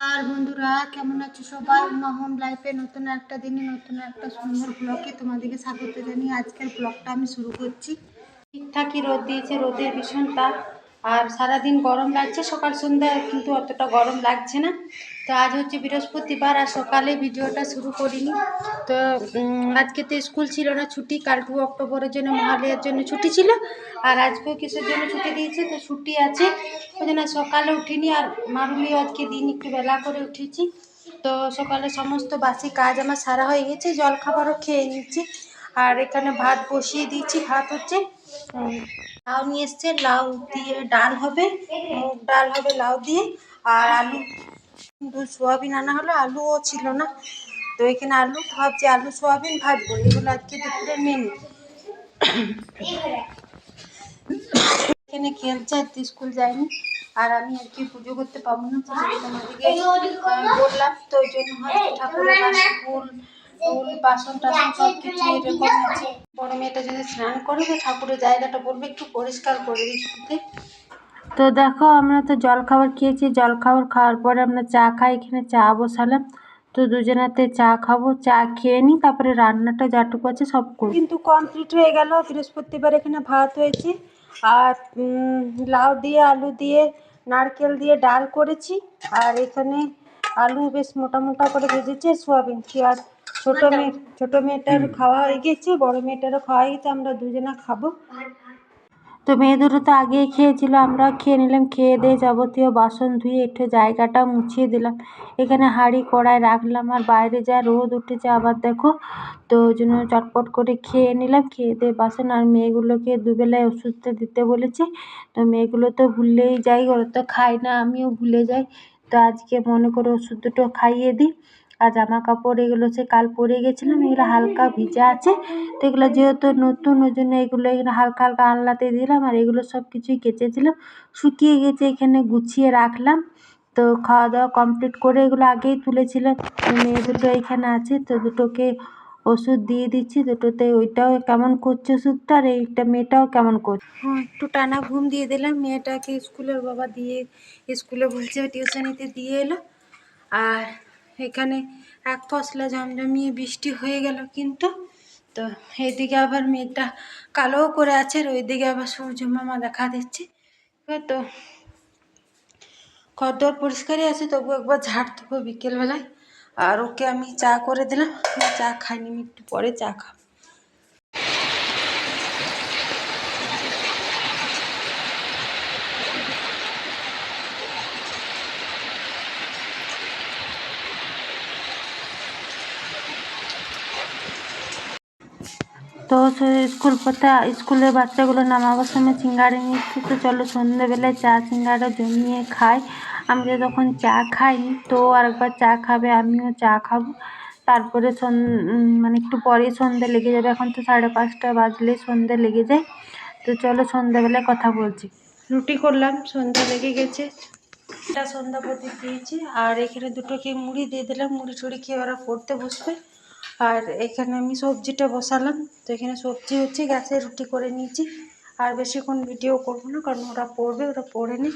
আর বন্ধুরা, কেমন আছো সবাই? মহন লাইফে নতুন একটা দিনে নতুন একটা সুন্দর ব্লগে তোমাদেরকে স্বাগত জানিয়ে আজকের ব্লগটা আমি শুরু করছি। ঠিকঠাকই রোদ দিয়েছে, রোদের ভীষণ তাপ। আর সারাদিন গরম লাগছে, সকাল সন্ধ্যা কিন্তু অতটা গরম লাগছে না। তো আজ হচ্ছে বৃহস্পতিবার আর সকালে ভিডিওটা শুরু করিনি। তো আজকে তো স্কুল ছিল না, ছুটি। কাল টু অক্টোবরের জন্য মহালয়ার জন্য ছুটি ছিল। আর আজকেও কিসের জন্য ছুটি দিয়েছে? তো ছুটি আছে। ওই জন্য সকালে উঠিনি আর মারুলিও আজকে দিন একটু বেলা করে উঠেছি। তো সকালে সমস্ত বাসি কাজ আমার সারা হয়ে গেছে জল খাবারও খেয়ে নিচ্ছি আর এখানে ভাত বসিয়ে দিয়েছি। ভাত হচ্ছে লাউ নিয়ে এসছে, লাউ দিয়ে ডাল হবে, মুগ ডাল হবে লাউ দিয়ে, আর আলু সোয়াবিন আনা হলো, আলুও ছিল না। তো এখানে আলু, ভাবছি আলু, সোয়াবিন, ভাজবো, এগুলো আজকে দুপুরের মেনু। এখানে খেলছে আর স্কুল যায়নি, আর আমি আর কি পুজো করতে পারব না বললাম, তো ওই জন্য হয়তো ঠাকুরের ফুল ফুল বাসন টাসন সব কিছু এরকম আছে। বড় মেয়েটা যদি স্নান করে তো ঠাকুরের জায়গাটা বলবে একটু পরিষ্কার করে দিতে তো দেখো আমরা তো জল খাবার খেয়েছি। জল খাবার খাওয়ার পরে আমরা চা খাই এখানে চা বসালাম। তো দুজনাতে চা খাব চা খেয়ে নিই তারপরে রান্নাটা যাটুকু আছে সব করব। কিন্তু কমপ্লিট হয়ে গেল বৃহস্পতিবার এখানে ভাত হয়েছে। আর লাউ দিয়ে আলু দিয়ে নারকেল দিয়ে ডাল করেছি। আর এখানে আলু বেশ মোটা মোটা করে ভেজেছে সোয়াবিন। আর ছোটো মেয়ে ছোটো মেয়েটার খাওয়া হয়ে গেছে বড় মেয়েটারও খাওয়া হয়ে গেছে আমরা দুজনা খাব। তো মেয়ে দুটো তো আগেই খেয়েছিল আমরা খেয়ে নিলাম খেয়ে দিয়ে যাবতীয় বাসন ধুয়ে একটু জায়গাটা মুছিয়ে দিলাম। এখানে হাঁড়ি কড়ায় রাখলাম আর বাইরে যা রোদ উঠেছে আবার দেখো তো ওই জন্য চটপট করে খেয়ে নিলাম খেয়ে দিয়ে বাসন আর মেয়েগুলোকে দুবেলায় ওষুধটা দিতে বলেছি। তো মেয়েগুলো তো ভুললেই যাই ওরা তো খায় না আমিও ভুলে যাই। তো আজকে মনে করে ওষুধ দুটো খাইয়ে দিই। আর জামা কাপড় এগুলো সে কাল পরে গেছিলাম, এগুলো হালকা ভিজা আছে। তো এগুলো যেহেতু নতুন ওই জন্য এগুলো এখানে হালকা হালকা আনলাতে দিলাম আর এগুলো সব কিছুই কেচেছিলাম। শুকিয়ে গেছে, এখানে গুছিয়ে রাখলাম। তো খাওয়া দাওয়া কমপ্লিট করে এগুলো আগেই তুলেছিলাম। মেয়ে দুটো এখানে আছে, তো দুটোকে ওষুধ দিয়ে দিচ্ছি। দুটোতে ওইটাও কেমন করছে ওষুধটা আর এইটা মেয়েটাও কেমন করছে? হ্যাঁ একটু টানা ঘুম দিয়ে দিলাম। মেয়েটাকে স্কুলের বাবা দিয়ে, স্কুলে বলছে টিউশনিতে দিয়ে এলো। আর এখানে এক ফসলা জমজমিয়ে বৃষ্টি হয়ে গেল কিন্তু, তো এইদিকে আবার মেয়েটা কালোও করে আছে আর ওইদিকে আবার সূর্য মামা দেখা দিচ্ছে। তো খদ্দর পরিষ্কারই আছে তবু একবার ঝাড় দেবো বিকেলবেলায়। আর ওকে আমি চা করে দিলাম, চা খাইনি একটু পরে চা খাব। তো স্কুল পথে স্কুলের বাচ্চাগুলো নামাবার সময় সিঙ্গাড়া নিচ্ছে তো চলো সন্ধ্যেবেলায় চা সিঙ্গাড়া জমিয়ে খাই। আমি তো তখন চা খাইনি, তো আরেকবার চা খাবে, আমিও চা খাব। তারপরে মানে একটু পরে সন্ধে লেগে যাবে। এখন তো সাড়ে পাঁচটা বাজলে সন্ধে লেগে যায়। তো চলো সন্ধ্যাবেলায় কথা বলছি। রুটি করলাম সন্ধ্যা লেগে গেছে। সন্ধ্যা প্রদীপ দিয়েছি, আর এখানে দুটো দুটোকে মুড়ি দিয়ে দিলাম। মুড়ি টুড়ি খেয়ে ওরা পড়তে বসবে। আর এখানে আমি সবজিটা বসালাম। তো এখানে সবজি হচ্ছে, গ্যাসে রুটি করে নিয়েছি। আর বেশিক্ষণ ভিডিও করব না, কারণ ওরা পড়বে, ওরা পড়ে নি